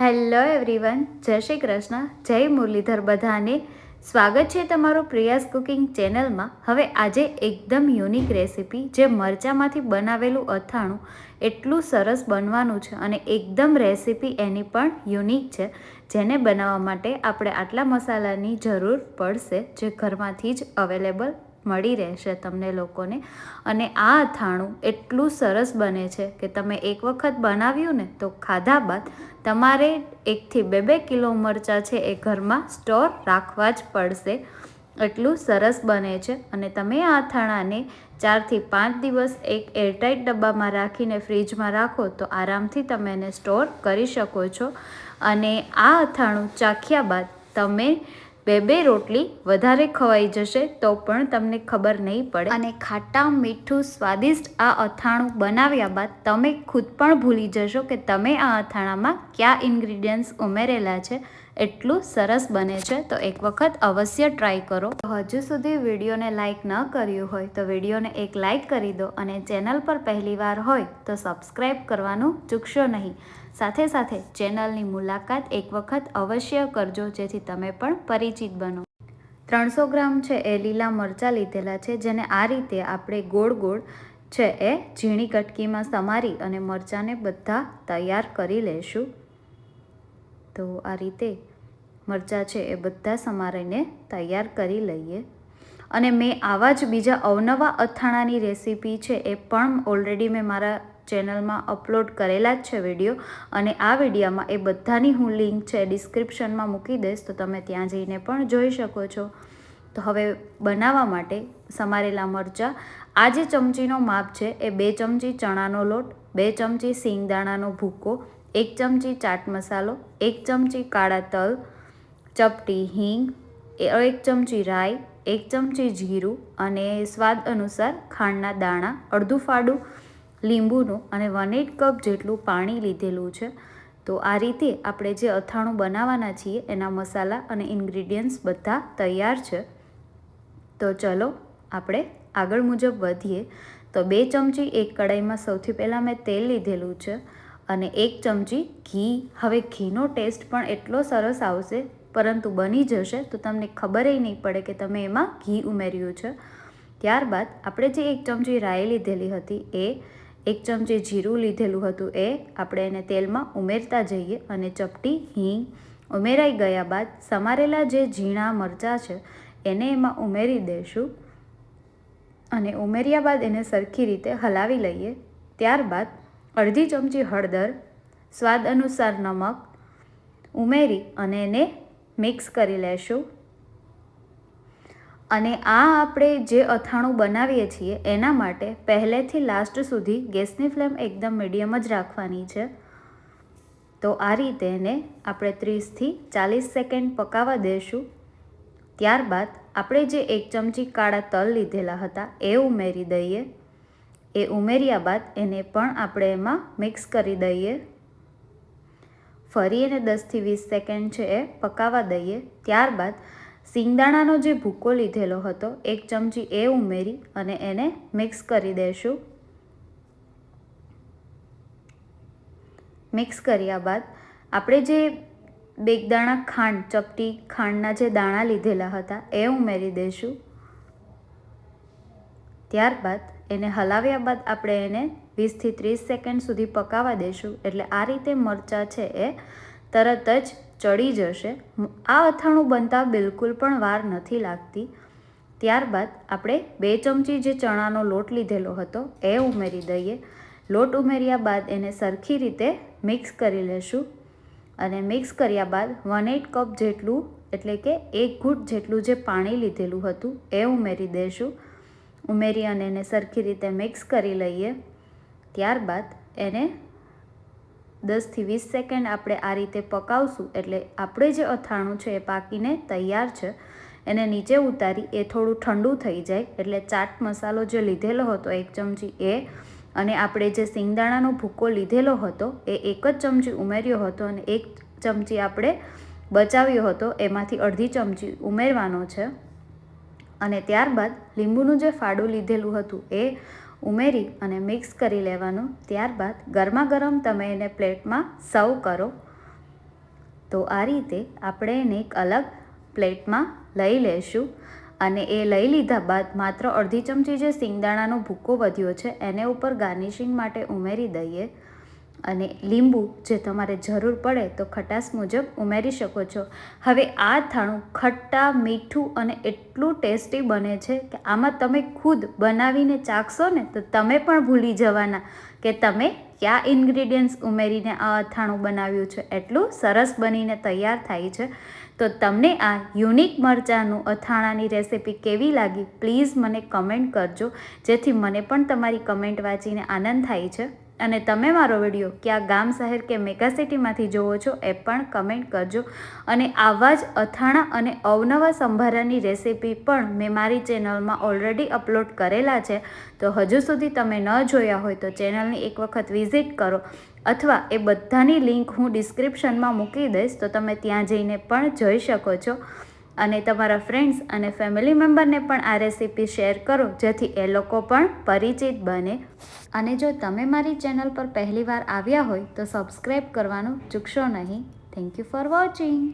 Hello everyone, જય શ્રી કૃષ્ણ, જય મુરલીધર બધાને. સ્વાગત છે તમારું પ્રિયાસ કુકિંગ ચેનલમાં. હવે આજે એકદમ યુનિક રેસીપી જે મરચામાંથી બનાવેલું અથાણું એટલું સરસ બનવાનું છે અને એકદમ રેસીપી એની પણ યુનિક છે, જેને બનાવવા માટે આપણે આટલા મસાલાની જરૂર પડશે જે ઘરમાંથી જ અવેલેબલ મળી રહેશે તમને લોકોને. અને આ અથાણું એટલું સરસ બને છે કે તમે એક વખત બનાવ્યું ને તો ખાધા બાદ તમારે એકથી બે બે કિલો મરચાં છે એ ઘરમાં સ્ટોર રાખવા જ પડશે. એટલું સરસ બને છે. અને તમે આ અથાણાને ચારથી પાંચ દિવસ એક એરટાઇટ ડબ્બામાં રાખીને ફ્રીજમાં રાખો તો આરામથી તમે એને સ્ટોર કરી શકો છો. અને આ અથાણું ચાખ્યા બાદ તમે બે બે રોટલી વધારે ખવાઈ જશે તો પણ તમને ખબર નહીં પડે. અને ખાટા મીઠું સ્વાદિષ્ટ આ અથાણું બનાવ્યા બાદ તમે ખુદ પણ ભૂલી જશો કે તમે આ અથાણામાં કયા ઇન્ગ્રીડિયન્ટ્સ ઉમેરેલા છે. એટલું સરસ બને છે, તો એક વખત અવશ્ય ટ્રાય કરો. હજુ સુધી વિડીયોને લાઇક ન કર્યું હોય, તો વિડીયોને એક લાઇક કરી દો અને ચેનલ પર પહેલીવાર હોય, તો સબસ્ક્રાઈબ કરવાનું ચૂકશો નહીં. સાથે સાથે ચેનલની મુલાકાત એક વખત અવશ્ય કરજો, જેથી તમે પણ પરિચિત બનો. ત્રણસો ગ્રામ છે એ લીલા મરચાં લીધેલા છે, જેને આ રીતે આપણે ગોળ ગોળ છે એ ઝીણી કટકીમાં સમારી અને મરચાંને બધા તૈયાર કરી લેશું. તો આ રીતે મરચાં છે એ બધા સમારીને તૈયાર કરી લઈએ. અને મેં આવા જ બીજા અવનવા અથાણાની રેસીપી છે એ પણ ઓલરેડી મેં મારા ચેનલમાં અપલોડ કરેલા જ છે વીડિયો. અને આ વિડીયામાં એ બધાની હું લિંક છે ડિસ્ક્રિપ્શનમાં મૂકી દઈશ, તો તમે ત્યાં જઈને પણ જોઈ શકો છો. તો હવે બનાવવા માટે સમારેલા મરચાં. આ જે ચમચીનો માપ છે એ બે ચમચી ચણાનો લોટ, બે ચમચી સિંગદાણાનો ભૂકો, એક ચમચી ચાટ મસાલો, એક ચમચી કાળા તલ ચપટી હિંગ એક ચમચી રાઈ, એક ચમચી જીરું અને સ્વાદ અનુસાર ખાંડના દાણા, અડધું ફાડું લીંબુનું અને વન એટ કપ જેટલું પાણી લીધેલું છે. તો આ રીતે આપણે જે અથાણું બનાવવાના છીએ, એના મસાલા અને ઇન્ગ્રીડિયન્ટ્સ બધા તૈયાર છે. તો ચલો આપણે આગળ મુજબ વધીએ. તો બે ચમચી એક કડાઈમાં સૌથી પહેલાં મેં તેલ લીધેલું છે અને એક ચમચી ઘી. હવે ઘીનો ટેસ્ટ પણ એટલો સરસ આવશે પરંતુ બની જશે તો તમને ખબર નહીં પડે કે તમે એમાં ઘી ઉમેર્યું છે. ત્યારબાદ આપણે જે એક ચમચી રાઈ લીધેલી હતી એ, એક ચમચી જીરું લીધેલું હતું એ આપણે એને તેલમાં ઉમેરતા જઈએ અને ચપટી હિંગ ઉમેરાઈ ગયા બાદ સમારેલા જે ઝીણા મરચાં છે એને એમાં ઉમેરી દઈશું અને ઉમેર્યા બાદ એને સરખી રીતે હલાવી લઈએ. ત્યારબાદ અડધી ચમચી હળદર, સ્વાદ અનુસાર નમક ઉમેરી અને એને મિક્સ કરી લેશું. અને આ આપણે જે અથાણું બનાવીએ છીએ, એના માટે પહેલેથી લાસ્ટ સુધી ગેસની ફ્લેમ એકદમ મીડિયમ જ રાખવાની છે. તો આ રીતે એને આપણે ત્રીસથી ચાલીસ સેકન્ડ પકાવવા દઈશું ત્યારબાદ આપણે જે એક ચમચી કાળા તલ લીધેલા હતા, એ ઉમેરી દઈએ. એ ઉમેર્યા બાદ એને પણ આપણે એમાં મિક્સ કરી દઈએ. ફરી એને દસથી વીસ સેકન્ડ છે એ પકાવવા દઈએ. ત્યારબાદ સિંગદાણાનો જે ભૂકો લીધેલો હતો, એક ચમચી એ ઉમેરી અને એને મિક્સ કરી દઈશું મિક્સ કર્યા બાદ આપણે જે બેગદાણા ખાંડ, ચપટી ખાંડના જે દાણા લીધેલા હતા એ ઉમેરી દઈશું ત્યારબાદ એને હલાવ્યા બાદ આપણે એને વીસથી ત્રીસ સેકન્ડ સુધી પકાવવા દઈશું એટલે આ રીતે મરચાં છે એ તરત જ ચડી જશે. આ અથાણું બનતા બિલકુલ પણ વાર નથી લાગતી. ત્યારબાદ આપણે બે ચમચી જે ચણાનો લોટ લીધેલો હતો એ ઉમેરી દઈએ. લોટ ઉમેર્યા બાદ એને સરખી રીતે મિક્સ કરી લેશું. અને મિક્સ કર્યા બાદ વન એટ કપ જેટલું, એટલે કે એક ઘૂંટ જેટલું જે પાણી લીધેલું હતું એ ઉમેરી દઈશું ઉમેરી અને એને સરખી રીતે મિક્સ કરી લઈએ. ત્યારબાદ એને દસથી વીસ સેકન્ડ આપણે આ રીતે પકાવશું એટલે આપણે જે અથાણું છે એ પાકીને તૈયાર છે, એને નીચે ઉતારી એ થોડું ઠંડુ થઈ જાય એટલે ચાટ મસાલો જે લીધેલો હતો એક ચમચી એ અને આપણે જે સિંગદાણાનો ભૂકો લીધેલો હતો એ એક જ ચમચી ઉમેર્યો હતો અને એક ચમચી આપણે બચાવ્યો હતો, એમાંથી અડધી ચમચી ઉમેરવાનો છે. અને ત્યારબાદ લીંબુનું જે ફાડું લીધેલું હતું એ ઉમેરી અને મિક્સ કરી લેવાનું. ત્યારબાદ ગરમા ગરમ તમે એને પ્લેટમાં સર્વ કરો. તો આ રીતે આપણે એને એક અલગ પ્લેટમાં લઈ લેશું. અને એ લઈ લીધા બાદ માત્ર અડધી ચમચી જે સિંગદાણાનો ભૂકો વધ્યો છે, એને ઉપર ગાર્નિશિંગ માટે ઉમેરી દઈએ. અને લીંબુ જે તમારે જરૂર પડે તો ખટાશ મુજબ ઉમેરી શકો છો. હવે આ થાણું ખટ્ટા, મીઠું અને એટલું ટેસ્ટી બને છે કે આમાં તમે ખુદ બનાવીને ચાખશો ને તો તમે પણ ભૂલી જવાના કે તમે કયા ઇન્ગ્રીડિયન્ટ્સ ઉમેરીને આ અથાણું બનાવ્યું છે. એટલું સરસ બનીને તૈયાર થાય છે. તો તમને આ યુનિક મરચાંનું અથાણાની રેસિપી કેવી લાગી? પ્લીઝ મને કમેન્ટ કરજો. જેથી મને પણ તમારી કમેન્ટ વાંચીને આનંદ થાય છે. અને તમે મારો વીડિયો ક્યાં ગામ, શહેર કે મેગા સિટીમાંથી જોવો છો એ પણ કમેન્ટ કરજો. અને આવા જ અથાણા અને અવનવા સંભારાની રેસિપી પણ મેં મારી ચેનલમાં ઓલરેડી અપલોડ કરેલા છે. તો હજુ સુધી તમે ન જોયા હોય તો ચેનલની એક વખત વિઝિટ કરો. અથવા એ બધાની લિંક હું ડિસ્ક્રિપ્શનમાં મૂકી દઈશ, તો તમે ત્યાં જઈને પણ જોઈ શકો છો. અને તમારા ફ્રેન્ડ્સ અને ફેમિલી મેમ્બરને પણ આ રેસીપી શેર કરો, જેથી એ લોકો પણ પરિચિત બને. અને જો તમે મારી ચેનલ પર પહેલીવાર આવ્યા હોય, તો સબસ્ક્રાઈબ કરવાનું ચૂકશો નહીં. Thank you for watching